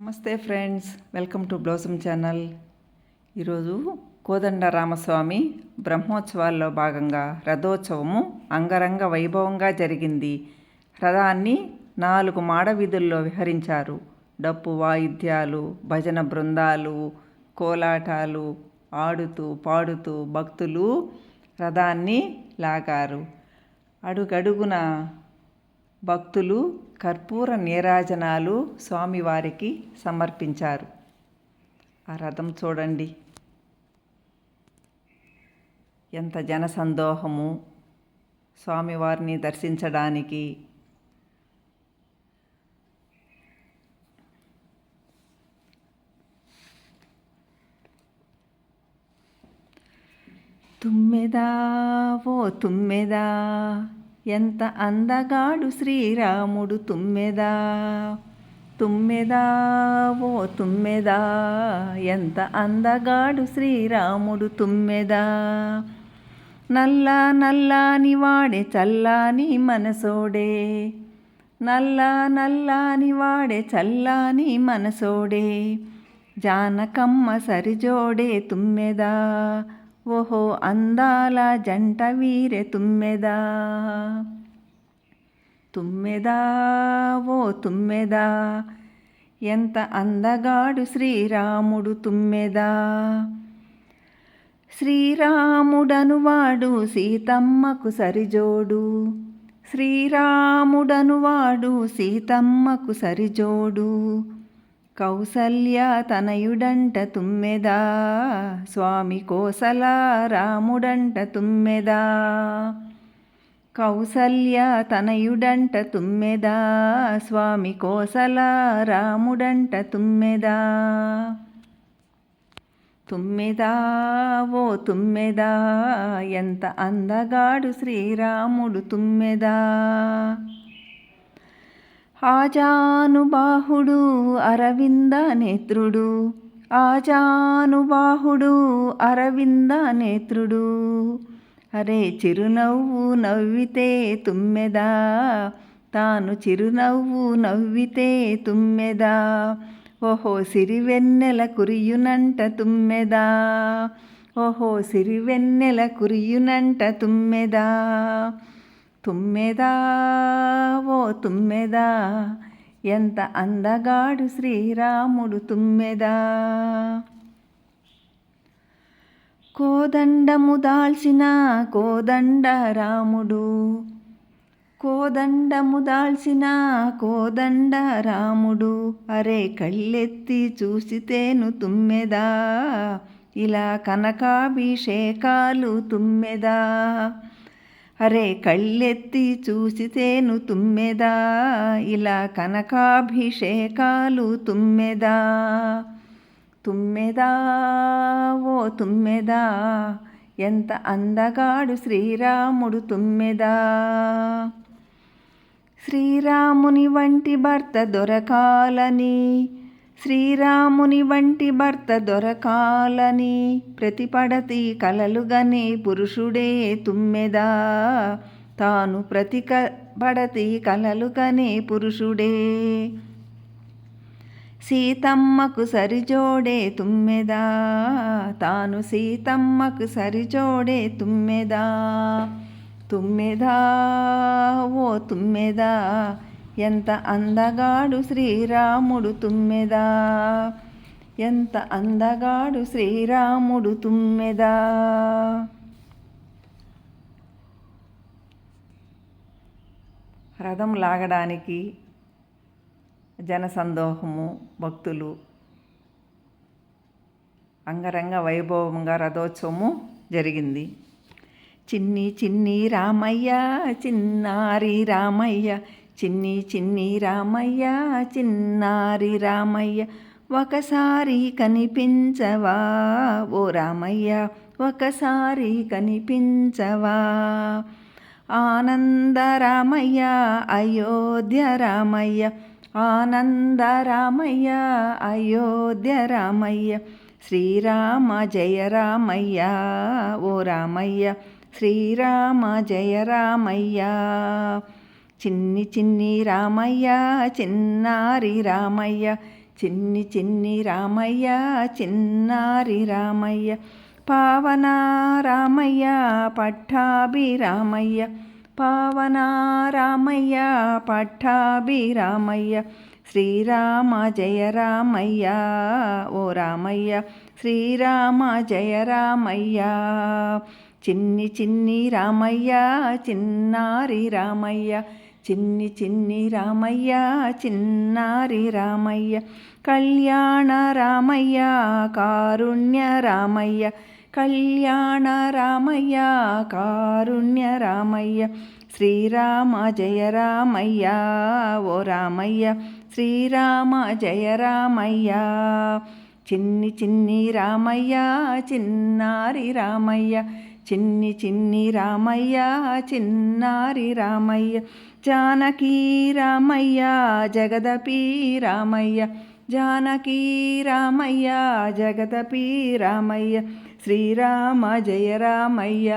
నమస్తే friends welcome to blossom channel. ఈరోజు కోదండ రామస్వామి బ్రహ్మోత్సవాల్లో భాగంగా రథోత్సవము అంగరంగ వైభవంగా జరిగింది. రథాన్ని నాలుగు మాడ వీధుల్లో విహరించారు. డప్పు వాయిద్యాలు భజన బృందాలు కోలాటాలు ఆడుతూ పాడుతూ భక్తులు రథాన్ని లాగారు. అడుగడుగున భక్తులు కర్పూర నీరాజనాలు స్వామివారికి సమర్పించారు. ఆ రథం చూడండి. ఎంత జనసందోహము. స్వామివారిని దర్శించడానికి. తుమ్మెదా ఓ తుమ్మెదా. ఎంత అందగాడు శ్రీరాముడు తుమ్మెదా తుమ్మెదా ఓ తుమ్మెదా. ఎంత అందగాడు శ్రీరాముడు తుమ్మెదా. నల్ల నల్లాని వాడే చల్లాని మనసోడే. నల్ల నల్లాని వాడే చల్లాని మనసోడే. జానకమ్మ సరిజోడే తుమ్మెదా. ఓహో అందాల జంట వీరె తుమ్మెదా. తుమ్మెదా ఓ తుమ్మెదా. ఎంత అందగాడు శ్రీరాముడు తుమ్మెదా. శ్రీరాముడనువాడు సీతమ్మకు సరిజోడు. శ్రీరాముడనువాడు సీతమ్మకు సరిజోడు. కౌసల్య తనయుడంట తుమ్మెదా స్వామి కోసల రాముడంట తుమ్మెదా. కౌసల్య తనయుడంట తుమ్మెదా స్వామి కోసల రాముడంట తుమ్మెదా. తుమ్మెదా ఓ తుమ్మెదా ఎంత అందగాడు శ్రీరాముడు తుమ్మెదా. ఆజానుబాహుడు అరవింద నేత్రుడు. ఆజానుబాహుడు అరవింద నేత్రుడు. అరే చిరునవ్వు నవ్వితే తుమ్మెదా? తాను చిరునవ్వు నవ్వితే తుమ్మెదా? ఓహో సిరివెన్నెల కురియునంట తుమ్మెదా? ఓహో సిరివెన్నెల కురియునంట తుమ్మెదా? తుమ్మెదా ఓ తుమ్మెదా ఎంత అందగాడు శ్రీరాముడు తుమ్మెదా. కోదండము దాల్చిన కోదండ రాముడు కోదండము దాల్చిన కోదండ రాముడు అరే కళ్ళెత్తి చూసితేను తుమ్మెదా ఇలా కనకాభిషేకాలు తుమ్మెదా. అరే కళ్ళెత్తి చూసితేను తుమ్మెదా? ఇలా కనకాభిషేకాలు తుమ్మెదా? తుమ్మెదా? ఓ తుమ్మెదా? ఎంత అందగాడు శ్రీరాముడు తుమ్మెదా? శ్రీరాముని వంటి భర్త దొరకాలని శ్రీరాముని వంటి భర్త దొరకాలని ప్రతిపడతి కలలుగనే పురుషుడే తుమ్మెదా. తాను ప్రతిక పడతి కలలుగనే పురుషుడే. సీతమ్మకు సరిజోడే తుమ్మెదా. తాను సీతమ్మకు సరిజోడే తుమ్మెదా. తుమ్మెదా ఓ తుమ్మెదా. ఎంత అందగాడు శ్రీరాముడు తుమ్మెదా? ఎంత అందగాడు శ్రీరాముడు తుమ్మెదా? రథం లాగడానికి జనసందోహము భక్తులు అంగరంగ వైభవంగా రథోత్సవము జరిగింది. చిన్ని చిన్ని రామయ్య చిన్నారి రామయ్య చిన్ని చిన్ని రామయ్య చిన్నారి రామయ్య ఒకసారి కనిపించవా? ఓ రామయ్య ఒకసారి కనిపించవా? ఆనంద రామయ్య అయోధ్య రామయ్య ఆనంద రామయ్య అయోధ్య రామయ్య శ్రీరామ జయ రామయ్య ఓ రామయ్య శ్రీరామ జయ రామయ్య. చిన్ని చిన్ని రామయ్య చిన్నారి రామయ్య చిన్ని చిన్ని రామయ్య చిన్నారి రామయ్య పావన రామయ్య పట్టాభి రామయ్య పావన రామయ్య పట్టాభి రామయ్య శ్రీరామ జయ రామయ్య ఓ రామయ్య శ్రీరామ జయ రామయ్య చిన్ని చిన్ని రామయ్య చిన్నారి రామయ్య చిన్ని చిన్ని రామయ్య చిన్నారి రామయ్య కళ్యాణ రామయ్య కారుణ్య రామయ్య కళ్యాణ రామయ్య కారుణ్య రామయ్య శ్రీరామ జయ రామయ్య ఓ రామయ్య శ్రీరామ జయ రామయ్య చిన్ని చిన్ని రామయ్య చిన్నారి రామయ్య చిన్ని చిన్ని రామయ్య చిన్నారి రామయ్య జానకీ రామయ్య జగదపి రామయ్య జానకీ రామయ్య జగదపి రామయ్య శ్రీరామ జయ రామయ్య.